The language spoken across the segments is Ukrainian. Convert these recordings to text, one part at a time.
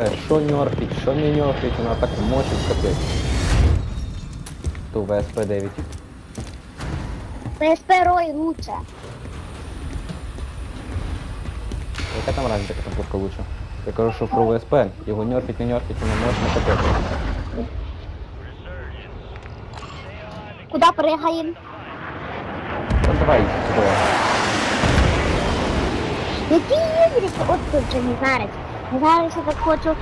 Е, Що нерфить, що не нерфить, вона так мочить капець. Ту ВСП 9. ПСП Рой лучше. Яка там разниця, яка там пушка лучше? Я кажу, що про ВСП, його нерфить, не нерфить, вона мощна капець. Куда пригаємо? Ну давай сюди. Які ігрики? От тут же Мізарець. Мізарець я так хочу.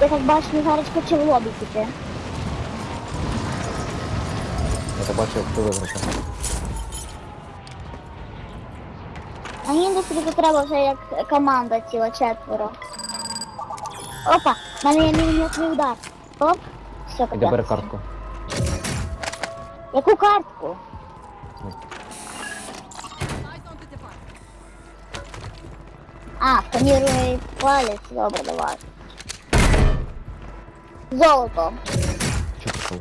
Я так бачу, Мізарець хоче в лобі піти. Я так бачу, як ти виграти. А індустрі тут треба вже як команда ціла четверо. Опа, в мене є мінометний удар. Оп, все, Іди бери картку. Яку картку? А, сканірує палець, добре, давай. Золото. Чо пішов?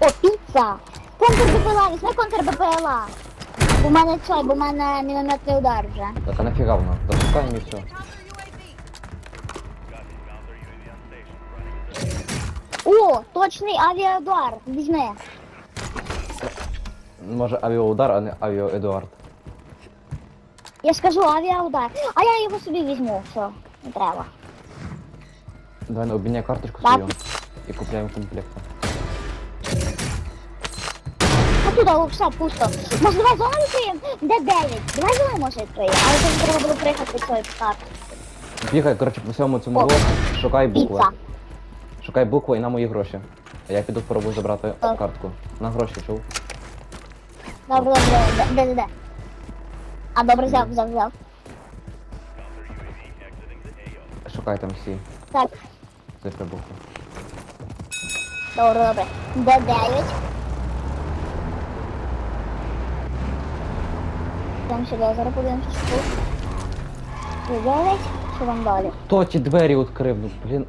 О, піца! Контр БПЛА, візьми контр БПЛА. У мене цей, бо в мене мінометний удар вже. Так а нафіга вона? Запускаємо і все. О, точний авіаудар, візьми. Може авіаудар, а не авіаедуард. Я скажу авіаудар. А я його собі візьму, все, не треба. Давай обміняй карточку Так. свою і купляємо комплект. А туди все пусто. Може зону відкриємо? Де 9? Давай зону може відкриємо. Але це треба було приїхати цієї карти. Бігай, коротше, по всьому цьому О. року, шукай букви. Піца. Шукай букви і на мої гроші. А я піду спробую забрати Так. картку. На гроші, чув? Добре, добре, де, де, де? А добре, взяв, взяв, взяв. Шукай там всі Так, цифри букви. добре, добре. Де 9? Там сюди, зараз подивимося, що тут. Де 9? Що там далі? Хто ті двері відкрив? Ну, блін.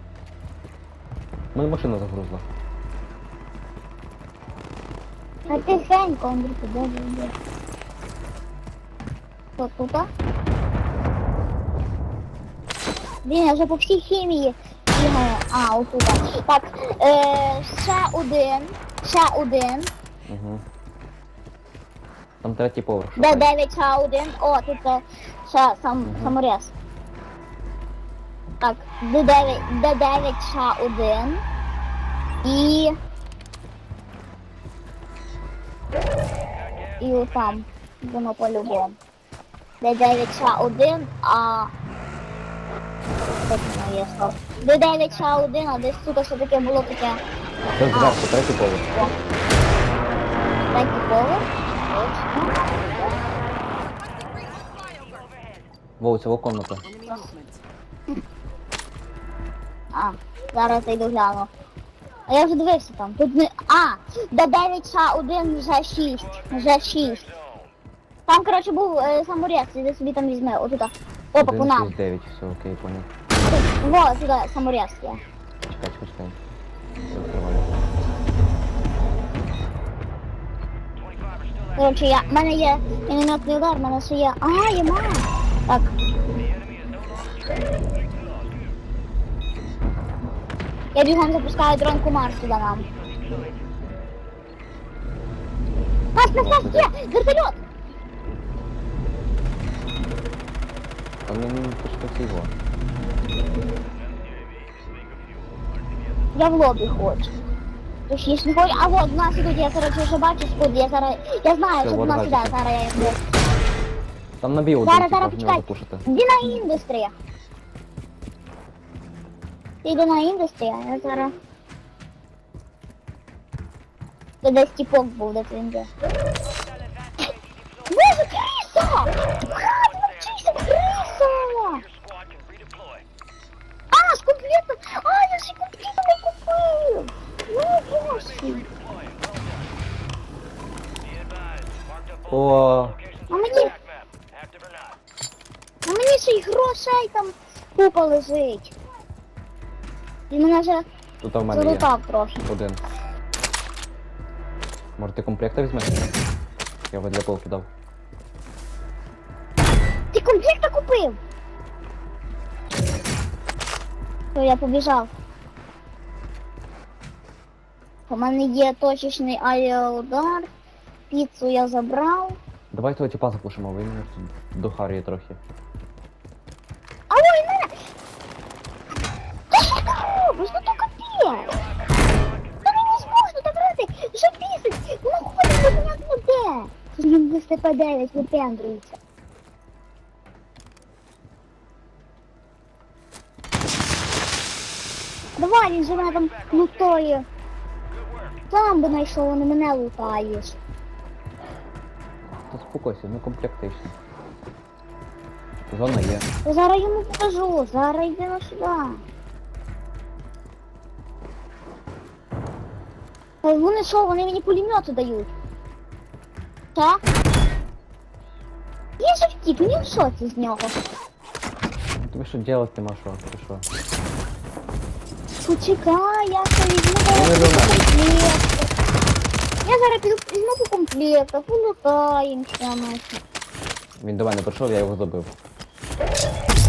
Мене машина загрузла. А тихенько, Андрюха, де, де, де? Що тут? Блін, я вже по всій хімії бігаю. А, отут. Так, е, ще один, ще один. Угу. Там третій поверх. Де шукай. 9 ще один. О, тут е, ще сам, саморез. Так, де 9, де 9 ще один. І... І там, воно по-любому. Де 9 ще один, а... Де воно є, стоп. Де 9 ще один, а десь тут все таке було таке. Це зверху, третій поверх. О. Третій поверх. Точно. Це во комната. А, зараз я йду гляну. А я вже дивився там. Тут не. А! До 9 ша 1 вже 6. Вже 6. Там, коротше, був е, саморез, іди собі там візьми. Отут. Опа, по нам. 9, все окей, понял. Во, туди саморез є. Чекай, чекай, чекай. Все відкриваю. Коротше, я, в мене є мінометний удар, в мене ще є. А, є мама. Так. Я бігом запускаю дрон Кумар сюди нам. Нас, нас, нас, є! Вертольот! А мені пошукати його. Я в лобі хочу. Точніше, не хочу. А от, в нас ідуть, я, коротше, вже бачу скуд, я зараз... Я знаю, Це що в вот нас іде, бачите. зараз я йду. Там на біо Зараз, один, зараз, типа, в нього почекай. запушити. Іди на індустрія. Ти йди на індустрія, я зараз... Це десь тіпок був, де він де. Боже, криса! Брат, навчися, криса! А, з комплектом! А, я ж і комплектом не купив! Ну, боже! О, А мені... А мені ще й грошей там купа лежить. Він мене вже тут в мене є. залутав трохи. Один. Може ти комплекта візьмеш? Я вам для полки дав. Ти комплекта купив? То я побіжав. У мене є точечний авіаудар. Піцу я забрав. Давай того тіпа запушимо, він мене тут дохарює трохи. Він з ТП-9 випендрюється. Давай, він же мене там лутає. Сам би знайшов, а не мене лутаєш. Та спокойся, ну комплектично. Зона є. Я зараз йому покажу, зараз йдемо сюди. Та вони що, вони мені пулемети дають. Так? Я же втік, мені в шоці з нього. Тобі що делать нема що, ти що? Почекай, я ще візьму Ну, зараз по комплекту. Я зараз піду візьму по комплекту, полутаємося нахер. Він до мене прийшов, я його забив.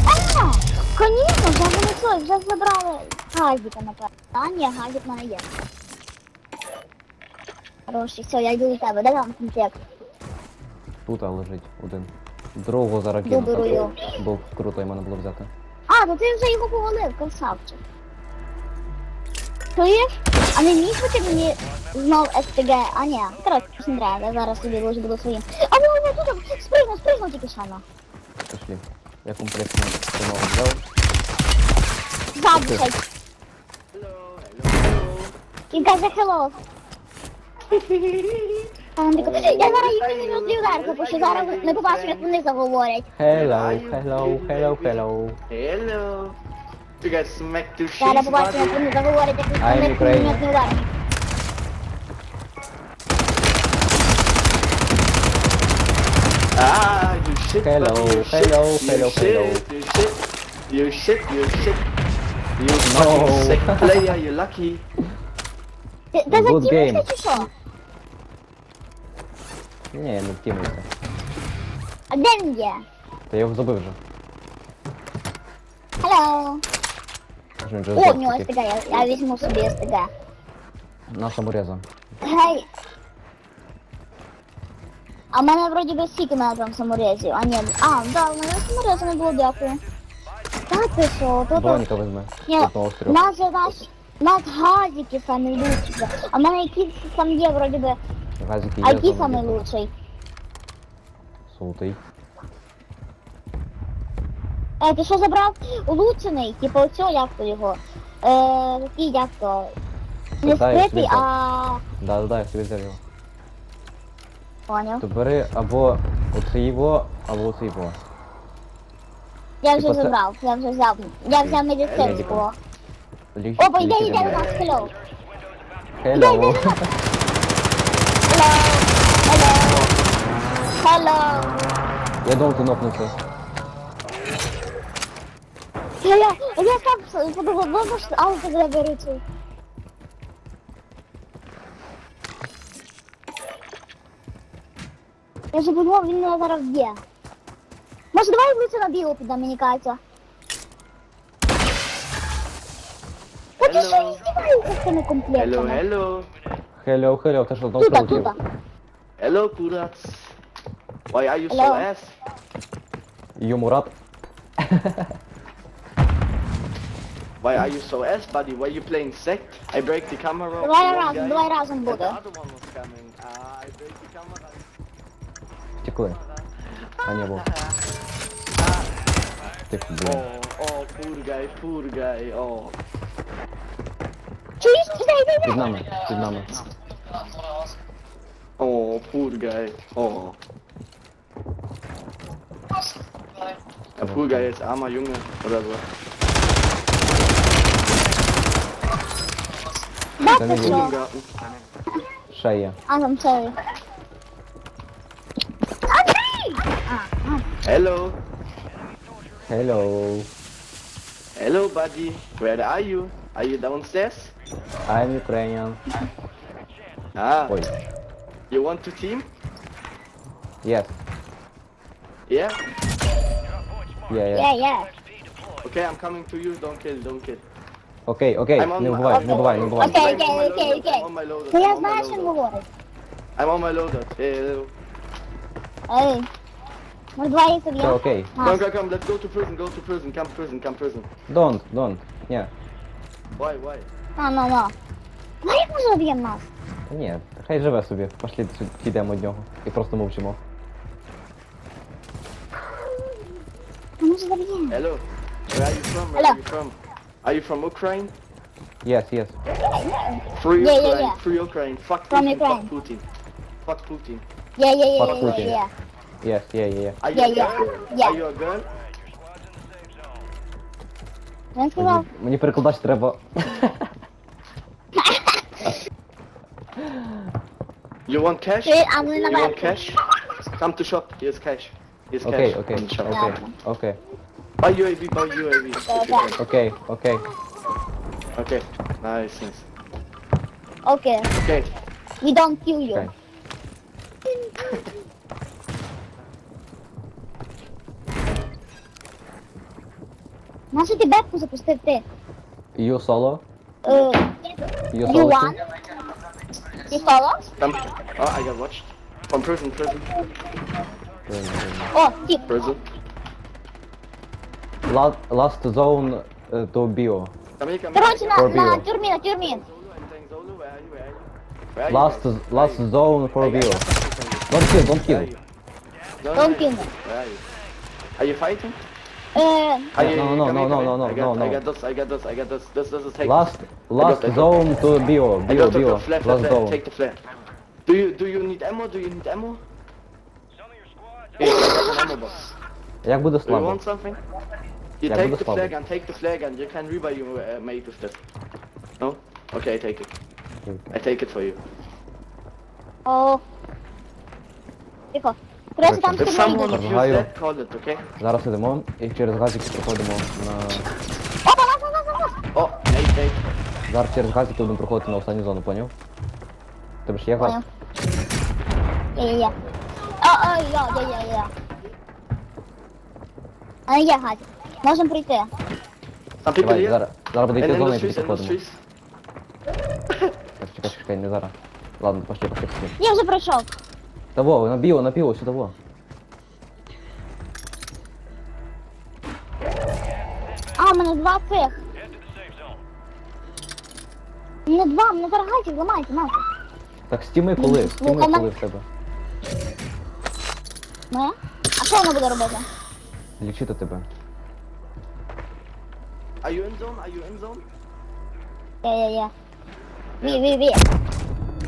А, конечно, вже вони це, вже забрали газіка, напевно. А, ні, газік в мене є. Хороший, все, я йду до тебе, де там комплект? Тут лежить один. Другого зараз кину. Добрую. Був круто, йому не було взяти. А, то ти вже його повалив, красавчик. Чуєш? А не міг бути мені знов СТГ? А ні, коротше, не треба, я зараз собі вже буду своїм. А ну, ну, тут, спригну, спригну тільки що, ну. Пішли. Я комплектно знову взяв. Задушай. Він каже hello. А він такий, Я зараз їх не розлюверку, бо що зараз ми побачимо, як вони заговорять. Hello, hello, hello, hello. Hello. You guys smack the Зараз shit побачимо, як buddy. вони заговорять, як I'm вони Ukrainian. пулеметний удар. Ah, you shit Hello, buddy, you hello, shit, hello, you hello. shit, You shit, you shit, you shit. You No. fucking sick player, you lucky. Ти ти Good закинувся game. чи що? Ні, я не втімився. А де він є? Та я його забив вже. Hello. Аж Він вже О, здох в нього такий. СТГ, я, я візьму собі СТГ. На самореза. Гей. А в мене вроді би стільки мене там саморезів, а ні. А, да, в мене саморезу не було, дякую. Та ти що, то то... Бронька візьме. Ні, у трьох. нас же наш... Нас газики самі лучші. А в мене якийсь там є, вроді би, Газики а який зона самий лучший? Золотий. Е, ти що забрав улучшений? Типу оцього, як то його? Е, такий, як то? Не Та, я собі а... Да, да, да, я тобі взяв його. Поняв. То бери або оце його, або оце його. Я вже Типу це- забрав, я вже взяв. Я взяв медицинського. Опа, йде, йде у нас, hello. Hello. Hello. Я думав, ти нокнувся. Я, я, я сам подумав, ну що, а ти забери цю. Я вже подумав, він мене зараз б'є. Може, давай вулицю на білу підемо, мені кажеться. Та ти що Hello. не здіваєшся з цими Hello, комплектами? hello. Hello, hello, ти що, знову Тута, прилетів? тута. Hello, Kurats. Why are you so Hello. ass? Йому рад. Why are you so ass, buddy? Why you playing sect? I break the camera. Давай one разом, guy, давай разом and the буде. other one was coming. Ah, I break the camera. Втекли. А не був. Тих, блін. Oh, oh, poor guy, poor guy. Oh. Чуєш? Іде, іде, Під іде. нами, під нами. Oh, poor guy. Oh. Ja, cool, geil, jetzt armer Junge oder so. Ten jest Im Garten. szeję. I'm sorry. Andrzej! Hello, Hello. hello buddy. Where are you? Are you downstairs? I'm Ukrainian. Ah, Oj. you want to team? Yes. Yeah. Є, Є, є. є. Okay, I'm coming to you. Don't kill, don't kill. Окей, окей, I'm on не my- вбивай, не вбивай, не вбивай. Окей, I'm on окей, my окей, loadout, окей. I'm on my loadout, Та I'm я on my знаю, що він loadout. говорить. I'm on my loadout. Hey, Ей. Ми двоє Все соб'ємо. окей. А, come, come, come. Let's go to prison. Go to prison. Come prison. Come prison. Don't, don't. Ні. Why, why? А, ну, ну. Ну як ми заб'ємо нас? Та Ні, хай живе собі. Пошлі підемо від нього. І просто мовчимо. Hello. Where are you from? Where Hello. are you from? Are you from Ukraine? Yes, yes. Free Yeah, yeah, Ukraine. yeah. Free Ukraine. Fuck From Putin. Ukraine. Fuck Putin. Fuck Putin. Є, є, є, Fuck є, є, Putin. є. Yes, є, є, є. Are you Yeah, a yeah. girl? Yeah. Are you a girl? Він сказав. Мені перекладач треба. You want cash? Ти, а ми You на want верху. cash? Come to shop. Here's cash. Here's Окей, cash. окей, on the shop. окей, окей. Buy UAV. Buy UAV. Okay. Окей, окей. Okay. Nice. nice. Окей. Okay. We don't kill you. Окей. Нащо ти бепку запустив ти? You solo? Е, You You solo? won? Ти соло? Come. Oh, I got watched. From prison. Prison. О, тип. Prison. La- Last zone е, to bio. Come here. Come here. Коротше, на, For на bio. тюрмі, на тюрмі. Zolo, I'm playing Zolo. Where are you? Where are you? Where are you? Last, Where last are you? zone for I got bio. something for you. Don't kill, don't Where are kill. you? No, Don't no, kill no. me. Where are you? Are you fighting? Е, Are No, you, no, no, come no, here, no, come no, here. no, I got, no, no. I got this, I got this, I got this. This, this is take. Last, I last got- I got- zone to bio. I Bio, got the bio. flare, flare, Last flare. zone. Take the flare. Do you, do you need ammo? Do you need ammo? Here, I got an ammo box. Як буде Do you слабо? want something? You Yeah, take good the slab. flag and take the flag and you can rebuy you uh, mate with this. No? Okay, I take it. I take it for you. о. Тихо. Коротше, там If тюрма someone йде. of you is Знаю. dead, call it, okay? Зараз ідемо і через газики проходимо на... Опа, нас, нас, нас, нас. Oh, mate, mate. Зараз через газики будемо проходити на останню зону, поняв? Тебе ж є газ? Понял. Є, є, є. А, а, я, я, я, я. А є гадь. Можемо прийти. Some people Давай, here. зараз, зараз буде йти зона і тоді streets, in the проходимо. streets. Так, чекай, чекай, не зараз. Ладно, пошли, пошли, пошли. Я вже пройшов. Того, на біо, на біо, сюди во. А, в мене два цих. У мене два, мене зараз гайки зламайте, нафиг. Так стіми коли, стіми Ну, вона- коли в тебе. Ми? А що воно буде робити? Лічити тебе. Are you in zone? Are you in zone? Є, є, є. Ві, ві, ві.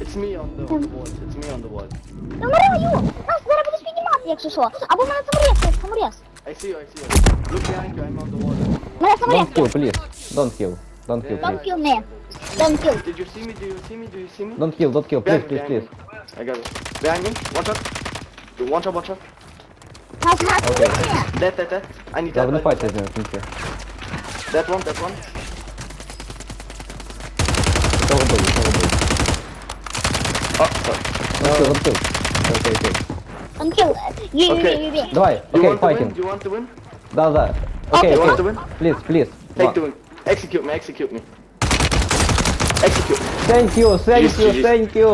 It's me on the, on the wall. It's me on the wall. Замираю! Нас зараз будеш піднімати, якщо що. Або в мене саморез, є, саморез. I see you, I see you. Look behind you, I'm on the wall. У мене саморез. Don't kill, please. Don't kill. Don't kill, Don't please. kill me. Don't kill. Did you see me? Do you see me? Do you see me? Don't kill, don't kill, please, Behind me, please, behind please. me. I got it. Behind me. Watch out. You watch out, watch out. Нас, нас, okay. Dead, dead, dead. I need Я that. не That, файтся з ним в кінці. that one, that one. Того били, того били. Oh, sorry. Don't kill, don't kill. Окей, окей. Don't kill. Ві, ві, Okay. ві, ві. Давай, You окей, want to win? файтинг. You want to win? Да, да. Окей, Okay, you want окей. to win? Please, please. Take the win. Execute me, execute me. Execute. Thank you, thank Yes, you, yes. thank you.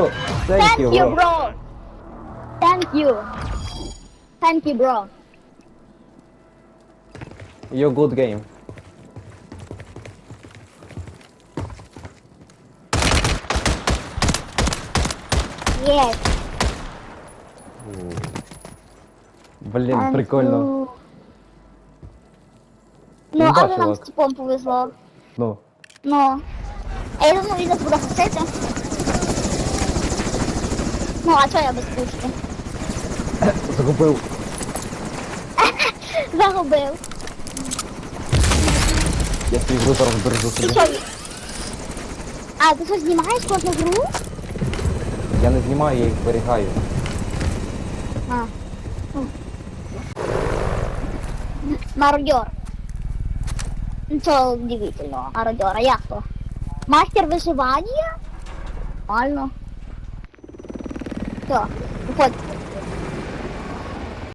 Thank Thank you, you, bro. bro. Thank you. Thank you, bro. You good game. Yes. Блін, прикольно. Не Ну, але бачила. нам з типом повезло. Ну, Ну. А я думаю, він нас буде гасити. Ну, а чого я без пушки? загубив. Загубив. Я свій гру зараз бережу І собі. що? А, ти що, знімаєш кожну гру? Я не знімаю, я їх зберігаю. А. Мародер. Нічого удивительного. Мародер, а я хто? Мастер виживання? Нормально. Все, виходь.